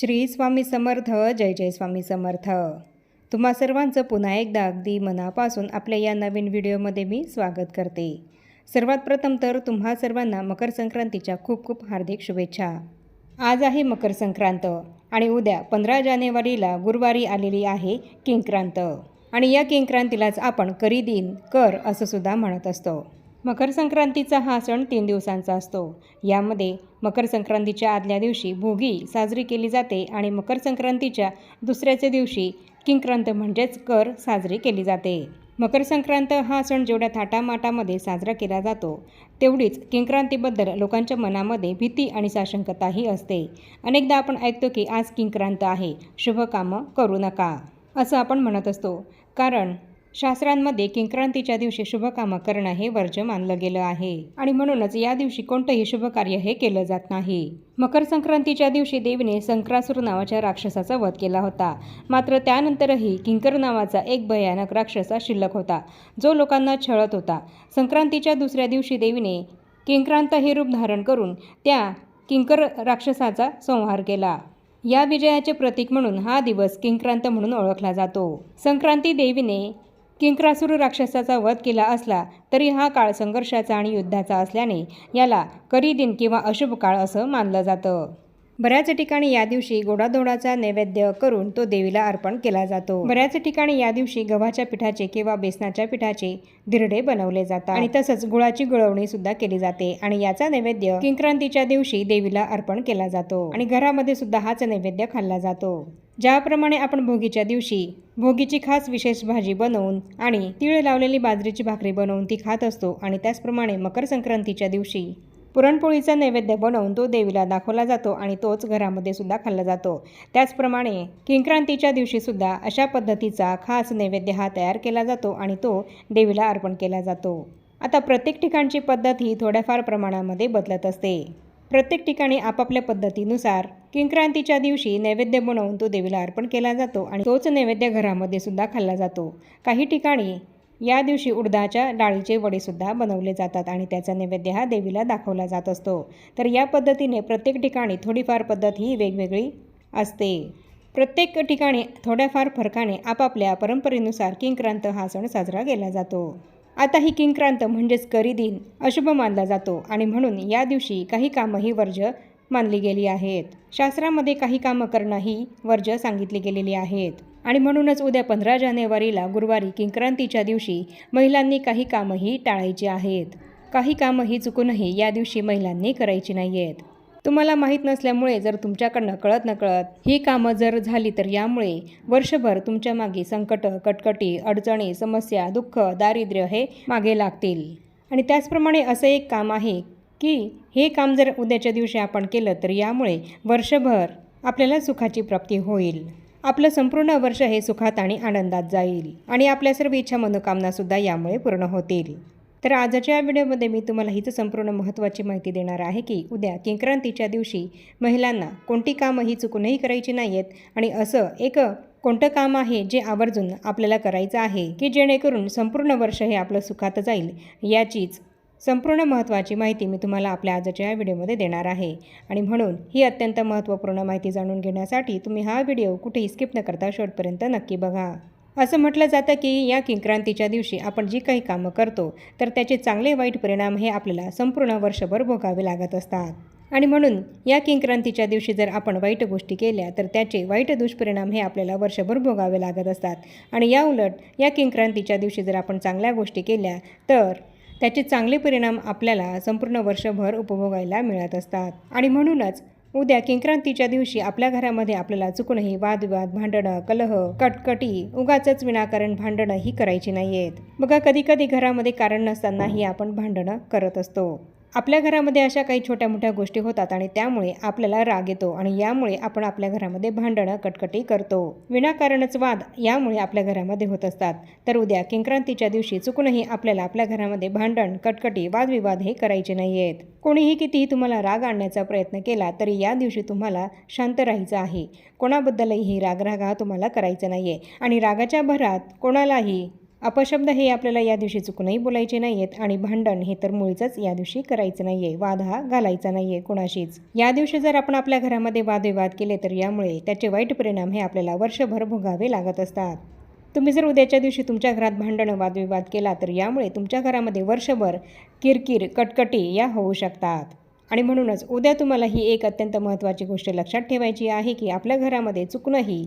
श्री स्वामी समर्थ जय जय स्वामी समर्थ. तुम्हा सर्वांचं पुन्हा एकदा अगदी मनापासून आपल्या या नवीन व्हिडिओमध्ये मी स्वागत करते. सर्वात प्रथम तर तुम्हा सर्वांना मकर संक्रांतीच्या खूप खूप हार्दिक शुभेच्छा. आज आहे मकर संक्रांत आणि उद्या पंधरा जानेवारीला गुरुवारी आलेली आहे किंक्रांत. आणि या किंक्रांतीलाच आपण करी दिन कर असं सुद्धा म्हणत असतो. मकर संक्रांतीचा हा सण तीन दिवसांचा असतो. यामध्ये मकर संक्रांतीच्या आदल्या दिवशी भोगी साजरी केली जाते आणि मकर संक्रांतीच्या दुसऱ्याच्या दिवशी किंक्रांत म्हणजेच कर साजरी केली जाते. मकर संक्रांत हा सण जेवढ्या थाटामाटामध्ये साजरा केला जातो तेवढीच किंक्रांतीबद्दल लोकांच्या मनामध्ये भीती आणि साशंकताही असते. अनेकदा आपण ऐकतो की आज किंक्रांत आहे शुभकामं करू नका असं आपण म्हणत असतो. कारण शास्त्रांमध्ये किंक्रांतीच्या दिवशी शुभकामं करणं हे वर्ज्य मानलं गेलं आहे. आणि म्हणूनच या दिवशी कोणतंही शुभकार्य हे केलं जात नाही. मकर संक्रांतीच्या दिवशी देवीने संक्रासूर नावाच्या राक्षसाचा वध केला होता. मात्र त्यानंतरही किंकर नावाचा एक भयानक राक्षसा शिल्लक होता जो लोकांना छळत होता. संक्रांतीच्या दुसऱ्या दिवशी देवीने किंक्रांत हे रूप धारण करून त्या किंकर राक्षसाचा संहार केला. या विजयाचे प्रतीक म्हणून हा दिवस किंक्रांत म्हणून ओळखला जातो. संक्रांती देवीने किंक्रासूर राक्षसाचा वध केला असला तरी हा काळ संघर्षाचा आणि युद्धाचा असल्याने याला करी दिन किंवा अशुभ काळ असं मानलं जातं. बऱ्याच ठिकाणी या दिवशी गोडाधोडाचा नैवेद्य करून तो देवीला अर्पण केला जातो. बऱ्याच ठिकाणी या दिवशी गव्हाच्या पिठाचे किंवा बेसनाच्या पिठाचे धिरडे बनवले जातात. आणि तसंच गुळाची गुळवणी सुद्धा केली जाते आणि याचा नैवेद्य किंक्रांतीच्या दिवशी देवीला अर्पण केला जातो. आणि घरामध्ये सुद्धा हाच नैवेद्य खाल्ला जातो. ज्याप्रमाणे आपण भोगीच्या दिवशी भोगीची खास विशेष भाजी बनवून आणि तीळ लावलेली बाजरीची भाकरी बनवून ती खात असतो आणि त्याचप्रमाणे मकर संक्रांतीच्या दिवशी पुरणपोळीचा नैवेद्य बनवून तो देवीला दाखवला जातो आणि तोच घरामध्ये सुद्धा खाल्ला जातो. त्याचप्रमाणे किंक्रांतीच्या दिवशी सुद्धा अशा पद्धतीचा खास नैवेद्य हा तयार केला जातो आणि तो देवीला अर्पण केला जातो. आता प्रत्येक ठिकाणची पद्धत ही थोड्याफार प्रमाणामध्ये बदलत असते. प्रत्येक ठिकाणी आपापल्या पद्धतीनुसार किंक्रांतीच्या दिवशी नैवेद्य बनवून तो देवीला अर्पण केला जातो आणि तोच नैवेद्य घरामध्ये सुद्धा खाल्ला जातो. काही ठिकाणी या दिवशी उडदाच्या डाळीचे वडेसुद्धा बनवले जातात आणि त्याचा नैवेद्य हा देवीला दाखवला जात असतो. तर या पद्धतीने प्रत्येक ठिकाणी थोडीफार पद्धत ही वेगवेगळी असते. प्रत्येक ठिकाणी थोड्याफार फरकाने आपापल्या परंपरेनुसार किंक्रांत हा सण साजरा केला जातो. आता ही किंक्रांत म्हणजेच करी दिन अशुभ मानला जातो आणि म्हणून या दिवशी काही कामही वर्ज वर्ज्य मानली गेली आहेत. शास्त्रामध्ये काही कामं करणंही वर्ज सांगितली गेलेली आहेत. आणि म्हणूनच उद्या पंधरा जानेवारीला गुरुवारी किंक्रांतीच्या दिवशी महिलांनी काही कामंही टाळायची आहेत. काही कामंही चुकूनही या दिवशी महिलांनी करायची नाही आहेत तुम्हाला माहीत नसल्यामुळे जर तुमच्याकडनं कळत नकळत ही कामं जर झाली तर यामुळे वर्षभर तुमच्या मागे संकट कटकटी अडचणी समस्या दुःख दारिद्र्य हे मागे लागतील. आणि त्याचप्रमाणे असं एक काम आहे की हे काम जर उद्याच्या दिवशी आपण केलं तर यामुळे वर्षभर आपल्याला सुखाची प्राप्ती होईल. आपलं संपूर्ण वर्ष हे सुखात आणि आनंदात जाईल आणि आपल्या सर्व इच्छा मनोकामनासुद्धा यामुळे पूर्ण होतील. तर आजच्या व्हिडिओमध्ये मी तुम्हाला हीच संपूर्ण महत्त्वाची माहिती देणार आहे की उद्या किंक्रांतीच्या दिवशी महिलांना कोणती कामं ही चुकूनही करायची नाही आहेत आणि असं एक कोणतं काम आहे जे आवर्जून आपल्याला करायचं आहे की जेणेकरून संपूर्ण वर्ष हे आपलं सुखात जाईल याचीच संपूर्ण महत्त्वाची माहिती मी तुम्हाला आपल्या आजच्या या व्हिडिओमध्ये देणार आहे. आणि म्हणून ही अत्यंत महत्त्वपूर्ण माहिती जाणून घेण्यासाठी तुम्ही हा व्हिडिओ कुठेही स्किप न करता शेवटपर्यंत नक्की बघा. असं म्हटलं जातं की या किंक्रांतीच्या दिवशी आपण जी काही कामं करतो तर त्याचे चांगले वाईट परिणाम हे आपल्याला संपूर्ण वर्षभर भोगावे लागत असतात. आणि म्हणून या किंक्रांतीच्या दिवशी जर आपण वाईट गोष्टी केल्या तर त्याचे वाईट दुष्परिणाम हे आपल्याला वर्षभर भोगावे लागत असतात. आणि या उलट या किंक्रांतीच्या दिवशी जर आपण चांगल्या गोष्टी केल्या तर त्याचे चांगले परिणाम आपल्याला संपूर्ण वर्षभर उपभोगायला मिळत असतात. आणि म्हणूनच उद्या किंक्रांतीच्या दिवशी आपल्या घरामध्ये आपल्याला चुकूनही वादविवाद भांडणं कलह कटकटी उगाच विनाकारण भांडणं ही करायची नाही आहेत बघा कधी कधी घरामध्ये कारण नसतानाही आपण भांडणं करत असतो. आपल्या घरामध्ये अशा काही छोट्या मोठ्या गोष्टी होतात आणि त्यामुळे आपल्याला राग येतो आणि यामुळे आपण आपल्या घरामध्ये भांडणं कटकटी करतो. विनाकारणच वाद यामुळे आपल्या घरामध्ये होत असतात. तर उद्या किंक्रांतीच्या दिवशी चुकूनही आपल्याला आपल्या घरामध्ये भांडण कटकटी वादविवाद हे करायचे नाही आहेत कोणीही कितीही तुम्हाला राग आणण्याचा प्रयत्न केला तरी या दिवशी तुम्हाला शांत राहायचं आहे. कोणाबद्दलही रागरागा तुम्हाला करायचा नाही आहे आणि रागाच्या भरात कोणालाही अपशब्द हे आपल्याला या दिवशी चुकूनही बोलायचे नाही आहेत आणि भांडण हे तर मुळीच या दिवशी करायचं नाही आहे वाद हा घालायचा नाही आहे कोणाशीच. या दिवशी जर आपण आपल्या घरामध्ये वादविवाद केले तर यामुळे त्याचे वाईट परिणाम हे आपल्याला वर्षभर भोगावे लागत असतात. तुम्ही जर उद्याच्या दिवशी तुमच्या घरात भांडणं वादविवाद केला तर यामुळे तुमच्या घरामध्ये वर्षभर किरकिर कटकटी या होऊ शकतात. आणि म्हणूनच उद्या तुम्हाला ही एक अत्यंत महत्त्वाची गोष्ट लक्षात ठेवायची आहे की आपल्या घरामध्ये चुकूनही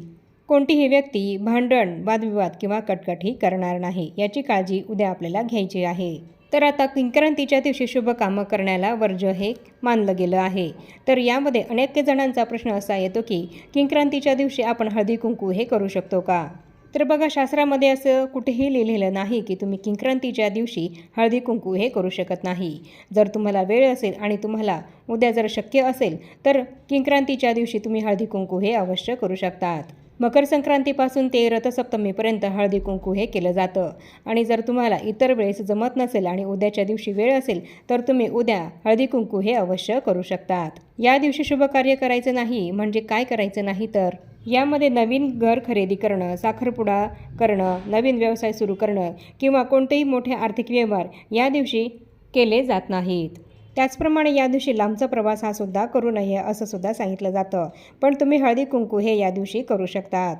कोणतीही व्यक्ती भांडण वादविवाद किंवा कटकटही करणार नाही याची काळजी उद्या आपल्याला घ्यायची आहे. तर आता किंक्रांतीच्या दिवशी शुभ कामं करण्याला वर्ज हे मानलं गेलं आहे. तर यामध्ये अनेक जणांचा प्रश्न असा येतो की किंक्रांतीच्या दिवशी आपण हळदी कुंकू हे करू शकतो का? तर बघा शास्त्रामध्ये असं कुठेही लिहिलेलं नाही की तुम्ही किंक्रांतीच्या दिवशी हळदी कुंकू हे करू शकत नाही. जर तुम्हाला वेळ असेल आणि तुम्हाला उद्या जर शक्य असेल तर किंक्रांतीच्या दिवशी तुम्ही हळदी कुंकू हे अवश्य करू शकतात. मकर संक्रांतीपासून ते रथसप्तमीपर्यंत हळदी कुंकू हे केलं जातं. आणि जर तुम्हाला इतर वेळेस जमत नसेल आणि उद्याच्या दिवशी वेळ असेल तर तुम्ही उद्या हळदी कुंकू हे अवश्य करू शकतात. या दिवशी शुभ कार्य करायचं नाही म्हणजे काय करायचं नाही तर? यामध्ये नवीन घर खरेदी करणं साखरपुडा करणं नवीन व्यवसाय सुरू करणं किंवा कोणतेही मोठे आर्थिक व्यवहार या दिवशी केले जात नाहीत. त्याचप्रमाणे या दिवशी लांबचा प्रवास हा सुद्धा करू नये असं सुद्धा सांगितलं जातं. पण तुम्ही हळदी कुंकू हे या दिवशी करू शकतात.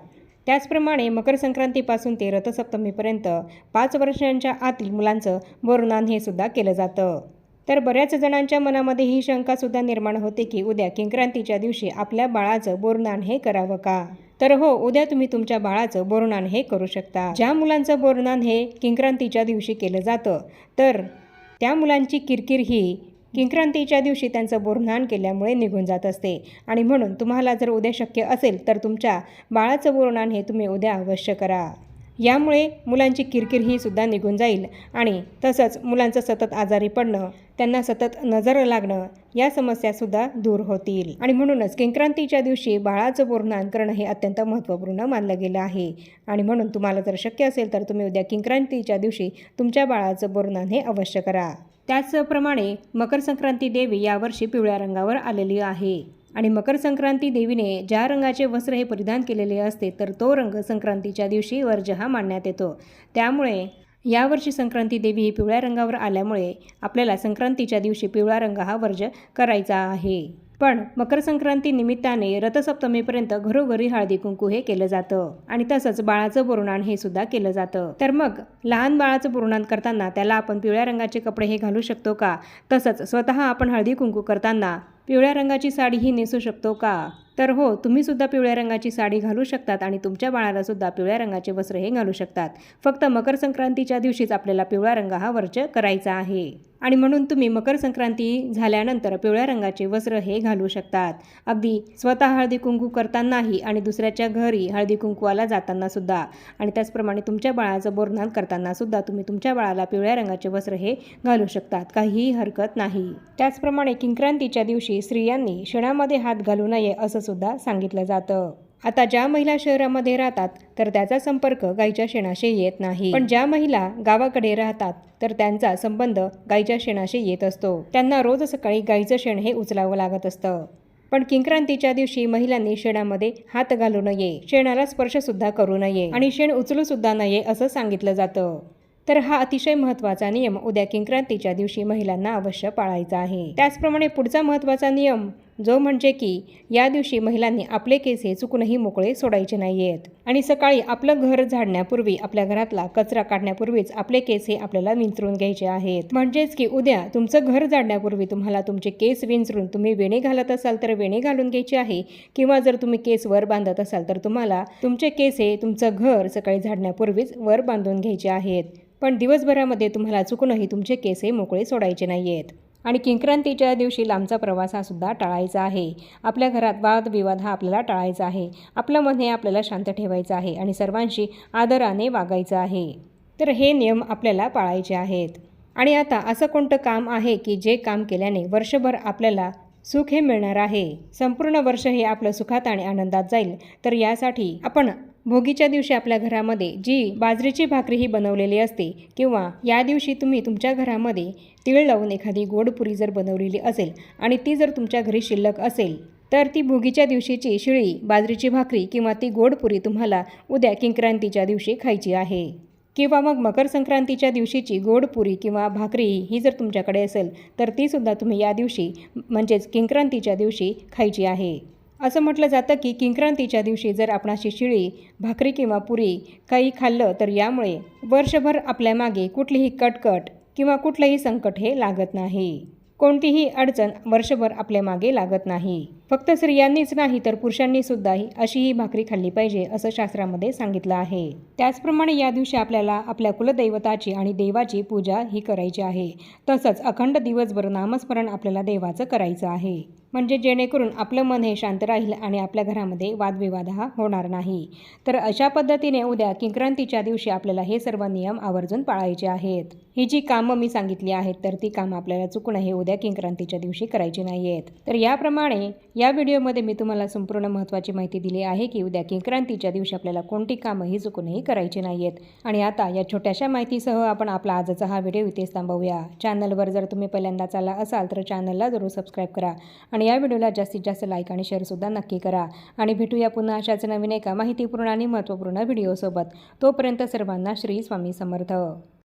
त्याचप्रमाणे मकर संक्रांतीपासून ते रथसप्तमीपर्यंत पाच वर्षांच्या आतील मुलांचं बोरनान हे सुद्धा केलं जातं. तर बऱ्याच जणांच्या मनामध्ये ही शंकासुद्धा निर्माण होते की उद्या किंक्रांतीच्या दिवशी आपल्या बाळाचं बोरनान हे करावं का? तर हो उद्या तुम्ही तुमच्या बाळाचं बोरनान हे करू शकता. ज्या मुलांचं बोरनान हे किंक्रांतीच्या दिवशी केलं जातं तर त्या मुलांची किरकिर ही किंक्रांतीच्या दिवशी त्यांचं बोरनान केल्यामुळे निघून जात असते. आणि म्हणून तुम्हाला जर उद्या शक्य असेल तर तुमच्या बाळाचं बोरनान हे तुम्ही उद्या अवश्य करा. यामुळे मुलांची किरकिर ही सुद्धा निघून जाईल आणि तसंच मुलांचं सतत आजारी पडणं त्यांना सतत नजर लागणं या समस्यासुद्धा दूर होतील. आणि म्हणूनच किंक्रांतीच्या दिवशी बाळाचं बोरणान करणं हे अत्यंत महत्त्वपूर्ण मानलं गेलं आहे. आणि म्हणून तुम्हाला जर शक्य असेल तर तुम्ही उद्या किंक्रांतीच्या दिवशी तुमच्या बाळाचं बोरणान हे अवश्य करा. त्याचप्रमाणे मकर संक्रांती देवी यावर्षी पिवळ्या रंगावर आलेली आहे. आणि मकर संक्रांती देवीने ज्या रंगाचे वस्त्र हे परिधान केलेले असते तर तो रंग संक्रांतीच्या दिवशी वर्ज हा मानण्यात येतो. त्यामुळे यावर्षी संक्रांती देवी ही पिवळ्या रंगावर आल्यामुळे आपल्याला संक्रांतीच्या दिवशी पिवळा रंग हा वर्ज करायचा आहे. पण मकर संक्रांती निमित्ताने रथसप्तमीपर्यंत घरोघरी हळदी कुंकू हे केलं जातं. आणि तसंच बाळाचं बोरणान हे सुद्धा केलं जातं. तर मग लहान बाळाचं बोरणान करताना त्याला आपण पिवळ्या रंगाचे कपडे हे घालू शकतो का? तसंच स्वतः आपण हळदी कुंकू करताना पिवळ्या रंगाची साडी ही नेसू शकतो का? तर हो तुम्ही सुद्धा पिवळ्या रंगाची साडी घालू शकतात आणि तुमच्या बाळाला सुद्धा पिवळ्या रंगाचे वस्त्र हे घालू शकतात. फक्त मकर संक्रांतीच्या दिवशीच आपल्याला पिवळा रंग हा वर्ज करायचा आहे. आणि म्हणून तुम्ही मकर संक्रांती झाल्यानंतर पिवळ्या रंगाचे वस्त्र हे घालू शकतात. अगदी स्वतः हळदी कुंकू करतानाही आणि दुसऱ्याच्या घरी हळदी कुंकूला जाताना सुद्धा आणि त्याचप्रमाणे तुमच्या बाळाचं बोरनान करताना सुद्धा तुम्ही तुमच्या बाळाला पिवळ्या रंगाचे वस्त्र हे घालू शकतात. काहीही हरकत नाही. त्याचप्रमाणे किंक्रांतीच्या दिवशी स्त्रियांनी शेणामध्ये हात घालू नये असं सुद्धा सांगितलं जातं. आता ज्या महिला शहरामध्ये राहतात तर त्याचा संपर्क गाईच्या शेणाशी येत नाही. पण ज्या महिला गावाकडे राहतात तर त्यांचा संबंध गाईच्या शेणाशी येत असतो. त्यांना रोज सकाळी गाईचं शेण हे उचलावं लागत असतं. पण किंक्रांतीच्या दिवशी महिलांनी शेणामध्ये हात घालू नये. शेणाला स्पर्श सुद्धा करू नये आणि शेण उचलू सुद्धा नये असं सांगितलं जातं. तर हा अतिशय महत्त्वाचा नियम उद्या किंक्रांतीच्या दिवशी महिलांना अवश्य पाळायचा आहे. त्याचप्रमाणे पुढचा महत्त्वाचा नियम जो म्हणजे की या दिवशी महिलांनी आपले केस हे चुकूनही मोकळे सोडायचे नाही आहेत. आणि सकाळी आपलं घर झाडण्यापूर्वी आपल्या घरातला कचरा काढण्यापूर्वीच आपले केस हे आपल्याला विंचरून घ्यायचे आहेत. म्हणजेच की उद्या तुमचं घर झाडण्यापूर्वी तुम्हाला तुमचे केस विंचरून तुम्ही वेणे घालत असाल तर वेणे घालून घ्यायची आहे. किंवा जर तुम्ही केस वर बांधत असाल तर तुम्हाला तुमचे केस हे तुमचं घर सकाळी झाडण्यापूर्वीच वर बांधून घ्यायचे आहेत. पण दिवसभरामध्ये तुम्हाला चुकूनही तुमचे केस हे मोकळे सोडायचे नाही आहेत. आणि किंक्रांतीच्या दिवशी लांबचा प्रवास हा सुद्धा टाळायचा आहे. आपल्या घरात वादविवाद हा आपल्याला टाळायचा आहे. आपलं मन हे आपल्याला शांत ठेवायचं आहे आणि सर्वांशी आदराने वागायचं आहे. तर हे नियम आपल्याला पाळायचे आहेत. आणि आता असं कोणतं काम आहे की जे काम केल्याने वर्षभर आपल्याला सुख हे मिळणार आहे? संपूर्ण वर्ष हे आपलं सुखात आणि आनंदात जाईल. तर यासाठी आपण भोगीच्या दिवशी आपल्या घरामध्ये जी बाजरीची भाकरी ही बनवलेली असते किंवा या दिवशी तुम्ही तुमच्या घरामध्ये तीळ लावून एखादी गोड पुरी जर बनवलेली असेल आणि ती जर तुमच्या घरी शिल्लक असेल तर ती भोगीच्या दिवशीची शिळी बाजरीची भाकरी किंवा ती गोड पुरी तुम्हाला उद्या किंक्रांतीच्या दिवशी खायची आहे. किंवा मग मकर संक्रांतीच्या दिवशीची गोड पुरी किंवा भाकरी ही जर तुमच्याकडे असेल तर तीसुद्धा तुम्ही या दिवशी म्हणजेच किंक्रांतीच्या दिवशी खायची आहे. असं म्हटलं जातं की किंक्रांतीच्या दिवशी जर आपणाशी शिळी भाकरी किंवा पुरी काही खाल्लं तर यामुळे वर्षभर आपल्या मागे कुठलीही कटकट किंवा कुठलंही संकट हे लागत नाही. कोणतीही अडचण वर्षभर आपल्या मागे लागत नाही. फक्त स्त्रियांनीच नाही तर पुरुषांनी सुद्धा अशी ही भाकरी खाल्ली पाहिजे असं शास्त्रामध्ये सांगितलं आहे. त्याचप्रमाणे या दिवशी आपल्याला आपल्या कुलदैवताची आणि देवाची पूजा ही करायची आहे. तसंच अखंड दिवसभर नामस्मरण आपल्याला देवाचं करायचं आहे. म्हणजे जेणेकरून आपलं मन हे शांत राहील आणि आपल्या घरामध्ये वादविवाद हा होणार नाही. तर अशा पद्धतीने उद्या किंक्रांतीच्या दिवशी आपल्याला हे सर्व नियम आवर्जून पाळायचे आहेत. ही जी कामं मी सांगितली आहेत तर ती कामं आपल्याला चुकणं हे उद्या किंक्रांतीच्या दिवशी करायची नाही आहेत तर याप्रमाणे या व्हिडिओमध्ये मी तुम्हाला संपूर्ण महत्त्वाची माहिती दिली आहे की उद्या किंक्रांतीच्या दिवशी आपल्याला कोणती कामं ही चुकूनही करायची नाही आहेत आणि आता या छोट्याशा माहितीसह आपण आपला आजचा हा व्हिडिओ इथेच थांबवूया. चॅनलवर जर तुम्ही पहिल्यांदाच आला असाल तर चॅनलला जरूर सबस्क्राईब करा आणि आणि या व्हिडिओला जास्तीत जास्त लाईक आणि शेअरसुद्धा नक्की करा. आणि भेटूया पुन्हा अशाच नवीन एका माहितीपूर्ण आणि महत्त्वपूर्ण व्हिडिओसोबत तोपर्यंत सर्वांना श्री स्वामी समर्थ.